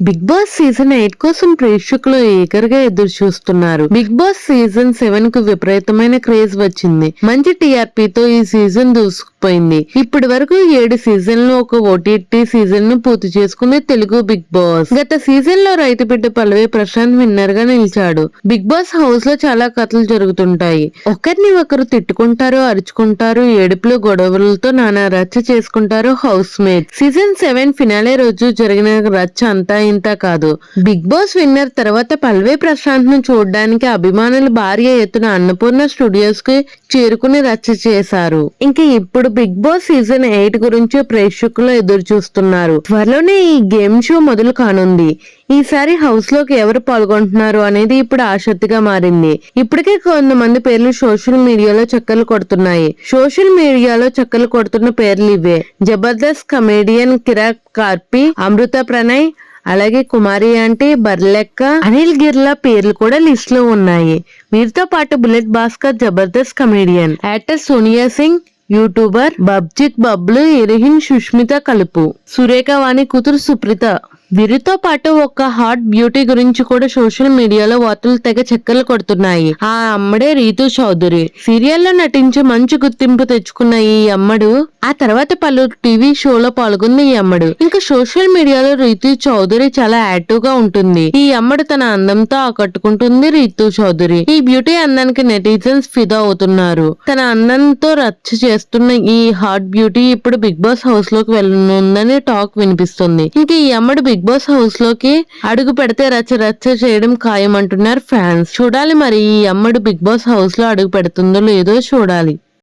Big boss season eight కోసం ప్రేక్షకులు ఏకరుగా ఎదురు చూస్తున్నారు బిగ్ బాస్ సీజన్ సెవెన్కు విపరీతమైన క్రేజ్ వచ్చింది. మంచి టీఆర్పీతో ఈ సీజన్ పోయింది ఇప్పటి వరకు ఏడు సీజన్లు ఒక ఓటీటీ సీజన్ను పూర్తి చేసుకుంది తెలుగు బిగ్ బాస్. గత సీజన్లో రైతు బిడ్డ పల్లవి ప్రశాంత్ విన్నర్గా నిలిచాడు. బిగ్ బాస్ హౌస్లో చాలా కథలు జరుగుతుంటాయి. ఒకరిని ఒకరు తిట్టుకుంటారు అరుచుకుంటారు ఏడుపులు గొడవలతో నానా రచ్చ చేసుకుంటారు housemate season seven finale రోజు జరిగిన రచ్చ అంతా ఇంత కాదు. బిగ్ బాస్ విన్నర్ తర్వాత పల్వే ప్రశాంత్ను చూడడానికి అభిమానులు భారీ ఎత్తున అన్నపూర్ణ స్టూడియోస్కి చేరుకుని రచ్చ చేశారు. ఇంకా ఇప్పుడు బిగ్ బాస్ సీజన్ ఎయిట్ గురించి ప్రేక్షకులు ఎదురు చూస్తున్నారు. త్వరలోనే ఈ గేమ్ షో మొదలు కానుంది. ఈసారి హౌస్లోకి ఎవరు పాల్గొంటున్నారు అనేది ఇప్పుడు ఆసక్తిగా మారింది. ఇప్పటికే కొంతమంది పేర్లు సోషల్ మీడియాలో చక్కర్లు కొడుతున్నాయి. సోషల్ మీడియాలో చక్కర్లు కొడుతున్న పేర్లు ఇవే. జబర్దస్త్ కమేడియన్ కిరాక్ కార్పి అమృత ప్రణయ్ అలాగే కుమారి అంటే బర్లెక్క అనిల్ గిర్లా పేర్లు కూడా లిస్ట్లో ఉన్నాయి. వీరితో పాటు bullet Bhaskar Jabardasth comedian actor Sonia Singh YouTuber Babjit Bablu ఇరిహిన్ Sushmita కలుపు సురేఖ వాణి కూతురు సుప్రిత. వీరితో పాటు ఒక హాట్ బ్యూటీ గురించి కూడా సోషల్ మీడియాలో వార్తలు తెగ చక్కర్లు కొడుతున్నాయి. ఆ అమ్మడే రీతు చౌదరి. సీరియల్లో నటించి మంచి గుర్తింపు తెచ్చుకున్న ఈ అమ్మడు ఆ తర్వాత పలు టీవీ షోలో పాల్గొన్న ఈ అమ్మడు. ఇంకా సోషల్ మీడియాలో రీతు చౌదరి చాలా యాక్టివ్గా ఉంటుంది. ఈ అమ్మడు తన అందంతో ఆకట్టుకుంటుంది రీతు చౌదరి. ఈ బ్యూటీ అందానికి నెటిజన్స్ ఫిదా అవుతున్నారు. తన అందంతో రచ్చ చేస్తున్న ఈ హాట్ బ్యూటీ ఇప్పుడు బిగ్ బాస్ హౌస్లోకి వెళ్ళనుందని టాక్ వినిపిస్తుంది. ఇంకా ఈ అమ్మడు బిగ్ బాస్ హౌస్లోకి అడుగు పెడితే రచ్చ రచ్చ చేయడం ఖాయం అంటున్నారు ఫ్యాన్స్. చూడాలి మరి ఈ అమ్మడు బిగ్ బాస్ హౌస్లో అడుగు పెడుతుందో లేదో చూడాలి.